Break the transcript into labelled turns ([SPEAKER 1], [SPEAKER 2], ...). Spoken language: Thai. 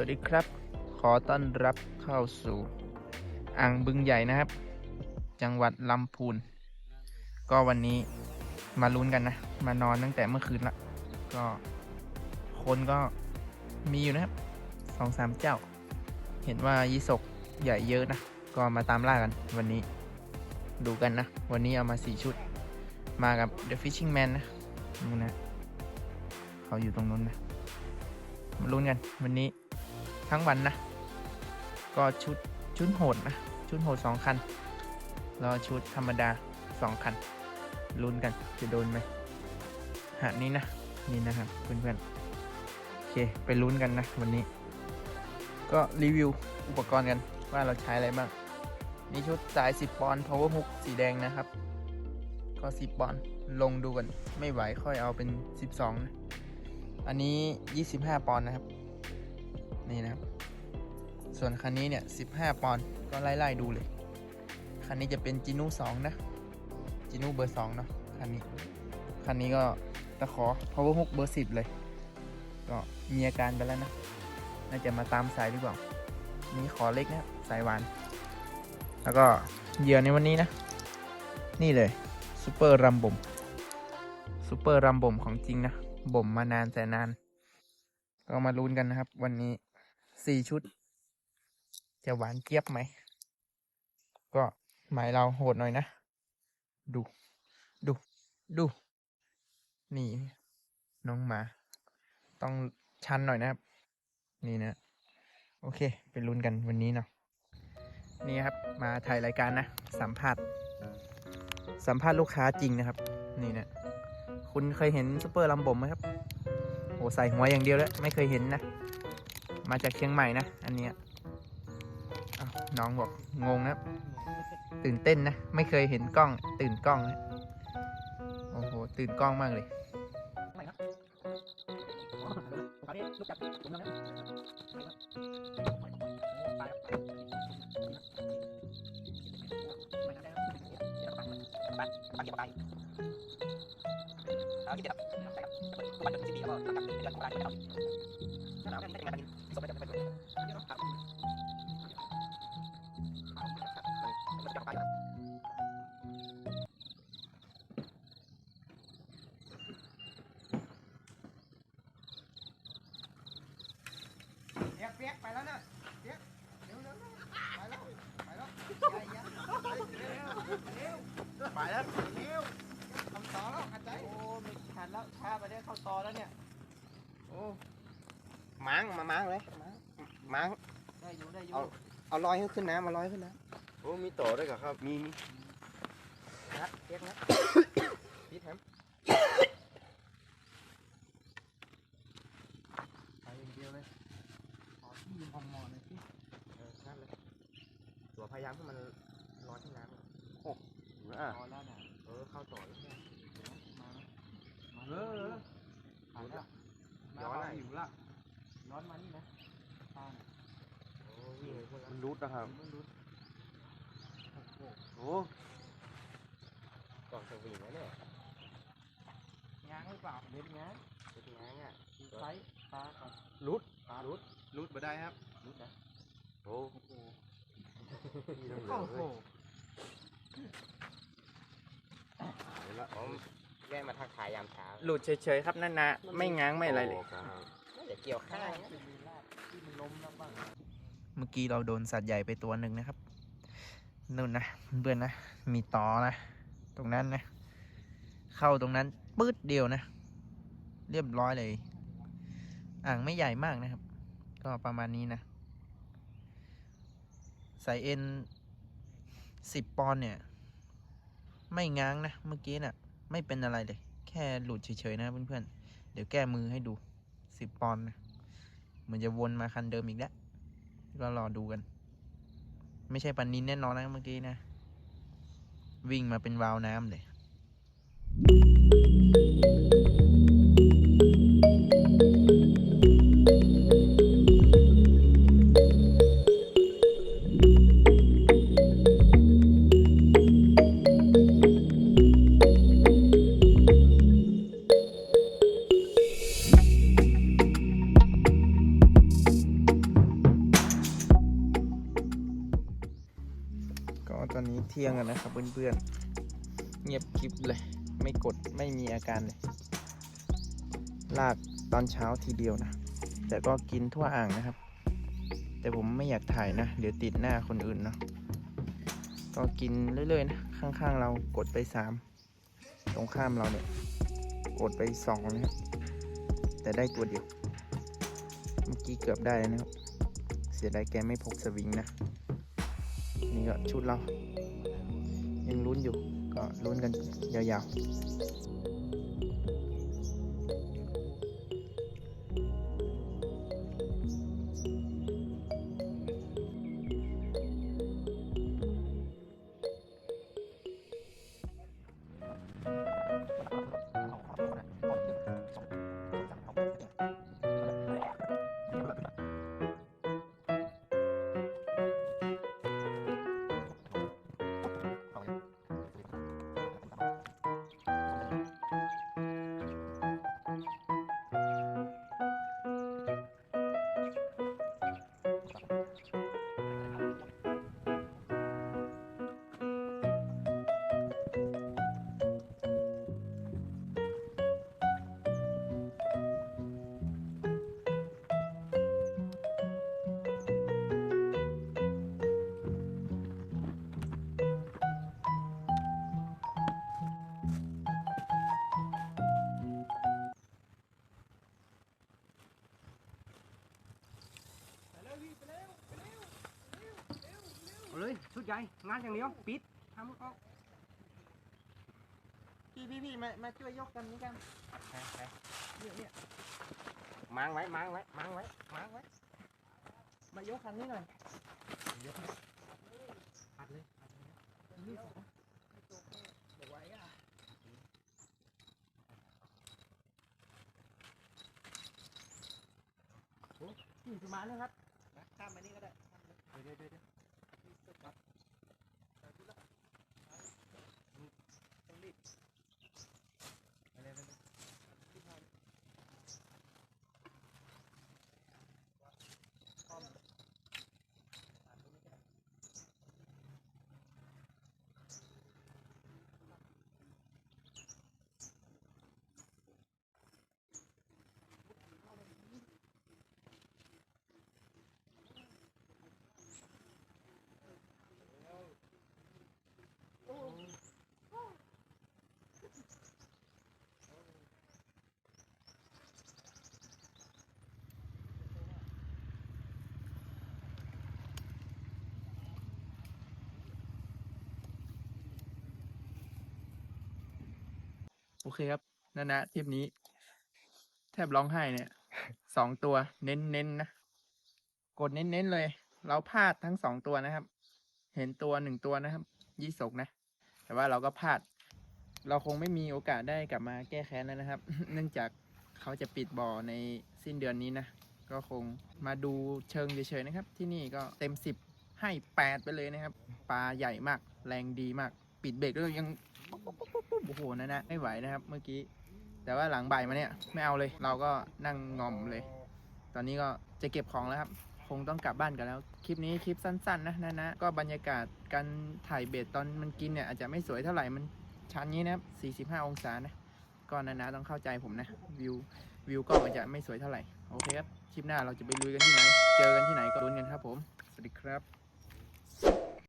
[SPEAKER 1] วัสดีครับ ขอต้อนรับเข้าสู่อ่างบึงใหญ่นะครับ จังหวัดลำพูน ก็วันนี้มาลุ้นกันนะ มานอนตั้งแต่เมื่อคืนละก็คนก็มีอยู่นะครับสองสามเจ้า เห็นว่ายิศกใหญ่เยอะนะ ก็มาตามล่ากันวันนี้ดูกันนะ วันนี้เอามาสี่ชุด มากับ The Fishing Man นะนู่นนะ เขาอยู่ตรงนู้นนะมาลุ้นกันวันนี้ ทั้งวันนะ ก็ชุดชุดโหดนะ ชุดโหดสองคันแล้วชุดธรรมดาสองคัน ลุ้นกันจะโดนไหมหาดนี้นะ นี่นะครับเพื่อนๆ โอเค ไปลุ้นกันนะวันนี้ ก็รีวิวอุปกรณ์กันว่าเราใช้อะไรบ้างนี่ชุดสาย 10 ปอนด์ power hook สีแดงนะครับ ก็ 10 ปอนด์ ลงดูกัน ไม่ไหวค่อยเอาเป็น 12 นะ อันนี้ 25 ปอนด์นะครับ นี่นะครับ ส่วนคันนี้เนี่ย 15 ปอนด์ก็ไล่ๆดูเลย คันนี้จะเป็นจินู2 นะ จินูเบอร์ 2 เนาะคันนี้ คันนี้ก็ตะขอ power hook เบอร์ 10 เลย ก็มีอาการไปแล้วนะ น่าจะมาตามสายหรือเปล่า นี่ขอเล็กนะสายหวาน แล้วก็เหยื่อในวันนี้นะ นี่เลยซูเปอร์รัมบมซูเปอร์รัมบมของจริงนะบ่มมานานแต่นาน ก็มาลุ้นกันนะครับ วันนี้ สี่ชุด จะหวานเจี๊ยบไหม ก็หมายเราโหดหน่อยนะ ดู ดู ดู นี่ น้องหมา ต้องชันหน่อยนะครับ นี่นะ โอเค ไปลุ้นกันวันนี้เนาะ นี่ครับ มาถ่ายรายการนะ สัมภาษณ์ สัมภาษณ์ลูกค้าจริงนะครับ นี่นะ คุณเคยเห็นซูเปอร์ลัมบมไหมครับโอ้ใส่หัวอย่างเดียวแล้ว ไม่เคยเห็นนะ มาจากเชียงใหม่นะ อันเนี้ยน้องบอกงงนะตื่นเต้นนะ ไม่เคยเห็นกล้อง ตื่นกล้องนะโอ้โห ตื่นกล้องมากเลย
[SPEAKER 2] เไปได้
[SPEAKER 1] เข้าตอแล้วเนี่ย โอ้ม้างมาม้างเลยม้าง
[SPEAKER 2] ได้อยู่ได้อยู่
[SPEAKER 1] เอาเอาลอยขึ้นน้ำมาลอยขึ้นน้
[SPEAKER 3] โอ้มีต่อด้วยเหรอครับำ
[SPEAKER 1] มีมีนัดเปียกนะพีทแฮม
[SPEAKER 2] ไปอย่างเดียวเลยขอที่มองมองหน่อยสิ
[SPEAKER 1] เออนั่นเลยตัวพยายามให้มันลอยขึ้นน้ำ
[SPEAKER 3] อะ
[SPEAKER 2] พอแล้วเนี่ย
[SPEAKER 1] เออเข้าต่อแล้วเนี่ย
[SPEAKER 2] มามา
[SPEAKER 3] เออ
[SPEAKER 2] ผ่านแล้ว
[SPEAKER 1] ย้อนหนอย
[SPEAKER 2] หิวละย้อนมานี่นะตา
[SPEAKER 1] โอ้วิ่งเลยพวกนั้
[SPEAKER 3] มันรูดนะครับ
[SPEAKER 2] มันดูโอ้โอ้
[SPEAKER 1] ก่อนจะวิ่งแล้วเนี่ย
[SPEAKER 2] ง้างหรือเปล่าเด็ดง้าง
[SPEAKER 1] เป็นไงอะ
[SPEAKER 2] ไซส์ตาก่อน
[SPEAKER 1] รุด
[SPEAKER 2] ตา
[SPEAKER 1] รุด
[SPEAKER 2] รูดมาได้ครับ
[SPEAKER 1] รุดนะ
[SPEAKER 3] โอ้
[SPEAKER 2] โอ้โห
[SPEAKER 3] พี่ต้องเหลื
[SPEAKER 2] โอ้โห
[SPEAKER 3] เล ยละ
[SPEAKER 1] ผมแวะมาทักทายยามเช้าหลุดเฉยๆครับนั่นนะไม่ง้างไม่อะไรเลย
[SPEAKER 3] โครับ
[SPEAKER 1] น่าจะเกี่ยวข้าง
[SPEAKER 2] เป็นลีลาดที่มันล้มแล้วบ้าง
[SPEAKER 1] เมื่อกี้เราโดนสัตว์ใหญ่ไปตัวหนึ่งนะครับนู่นนะเพื่อนๆนะ มีต่อนะ ตรงนั้นนะ เข้าตรงนั้นปื๊ดเดียวนะ เรียบร้อยเลย อ่างไม่ใหญ่มากนะครับ ก็ประมาณนี้นะสายเอ็นสิบปอนด์เนี่ย ไม่ง้างนะ เมื่อกี้น่ะ ไม่เป็นอะไรเลย แค่หลุดเฉยๆนะเพื่อนๆ เดี๋ยวแก้มือให้ดูสิบปอนด์นะมันจะวนมาคันเดิมอีกแล้ว ก็รอดูกัน ไม่ใช่ปันนินแน่นอนนะเมื่อกี้นะ วิ่งมาเป็นวาวน้ำเลย ที่ยงกันนะครับเพื่อนๆ เงียบกริบเลย ไม่กดไม่มีอาการเลย ลากตอนเช้าทีเดียวนะ แต่ก็กินทั่วอ่างนะครับ แต่ผมไม่อยากถ่ายนะ เดี๋ยวติดหน้าคนอื่นเนาะก็กินเรื่อยๆนะข้างๆ เรากดไปสามตรงข้ามเราเนี่ยกดไปสองนะครับแต่ได้ตัวเดียว เมื่อกี้เกือบได้แล้วนะครับ เสียดายแกไม่พกสวิงนะ นี่ก็ชุดเรา ยังลุ้นอยู่ก็ลุ้นกันยาว
[SPEAKER 2] เอาเลยชุดใหญ่งานอย่างเดียวปิดทำออก
[SPEAKER 1] พี่พี่พี่มามาช่วยยกกันนี้กัน
[SPEAKER 2] เนี่ยเนี่ยมางไว้มางไว้มางไว้มางไว้
[SPEAKER 1] มายกคันนี้หน่อย
[SPEAKER 2] อัดเลยอัดเลยนี่โอ้นี่ประมาณนี้ครับ
[SPEAKER 1] ข้ามมานี่ก็ได้
[SPEAKER 2] เดี๋ยวเดี๋ยวเดี๋ยว
[SPEAKER 1] เคครับนั่นนะทริปนี้ แทบร้องไห้เนี่ยสองตัวเน้นๆนนะกดเน้นๆเลย เราพลาดทั้งสองตัวนะครับ เห็นตัวหนึ่งตัวนะครับ ยี่สกนะ แต่ว่าเราก็พลาด เราคงไม่มีโอกาสได้กลับมาแก้แค้นแล้วนะครับ เนื่องจากเขาจะปิดบ่อในสิ้นเดือนนี้นะก็คงมาดูเชิงเฉยๆนะครับ ที่นี่ก็เต็มสิบให้แปดไปเลยนะครับปลาใหญ่มาก แรงดีมาก ปิดเบรกแล้วยัง โอ้โหนั่นนะไม่ไหวนะครับ เมื่อกี้ แต่ว่าหลังบ่ายมาเนี่ยไม่เอาเลย เราก็นั่งงอมเลย ตอนนี้ก็จะเก็บของแล้วครับ คงต้องกลับบ้านกันแล้ว คลิปนี้คลิปสั้นๆนะนะนะก็บรรยากาศการถ่ายเบ็ดตอนมันกินเนี่ยอาจจะไม่สวยเท่าไหร่มันชันนี้นะครับ45 องศานะก็นะนะต้องเข้าใจผมนะวิววิวก็อาจจะไม่สวยเท่าไหร่โอเคครับคลิปหน้าเราจะไปลุยกันที่ไหน เจอกันที่ไหนก็ลุ้นกันครับผม สวัสดีครับ